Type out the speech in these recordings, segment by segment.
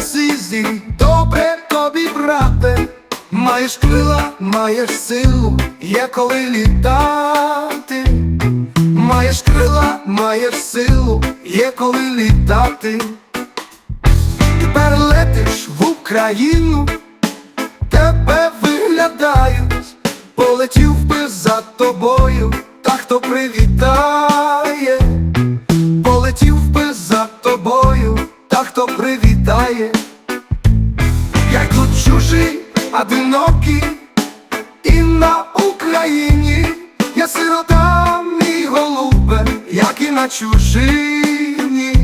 сизі, добре тобі, брате, маєш крила, маєш силу, є коли літати, маєш крила, маєш силу, є коли літати. Тепер летиш в Україну, тебе виглядають, полетів би за тобою, та хто привітає, полетів би за тобою, та хто привітає, я тут чужий, одинокий, і на Україні я сирота, мій голубе, як і на чужині.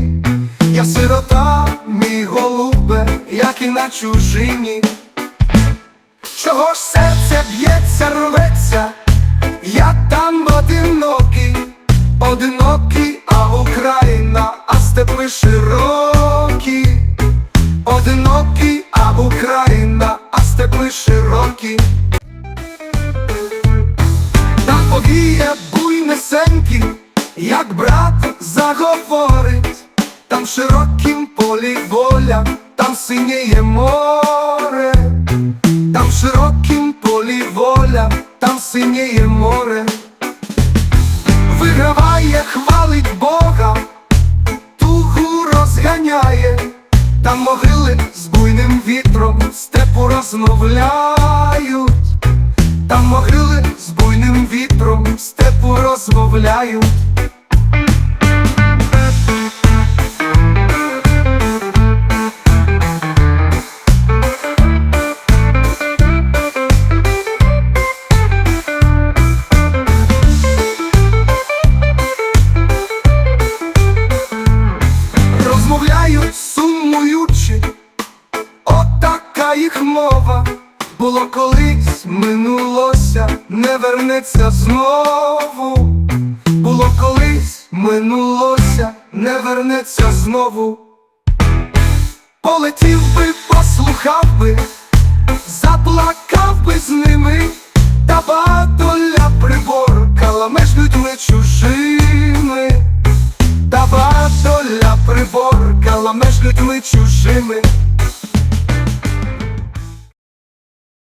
Я сирота, мій голубе, як і на чужині. Чого ж повіє буйнесенький, як брат заговорить, там в широкім полі воля, там синіє море, там в широкім полі воля, там синіє море, виграває, хвалить Бога, тугу розганяє, там могили з буйним вітром степу розмовляють. Там могили Розмовляють сумуючи, отака їх мова. Було колись, минулося, не вернеться знову було колись, минулося, не вернеться знову. Полетів би, послухав би, заплакав би з ними, та бадоля приборкала меж людьми чужими, та бадоля приборкала меж людьми чужими.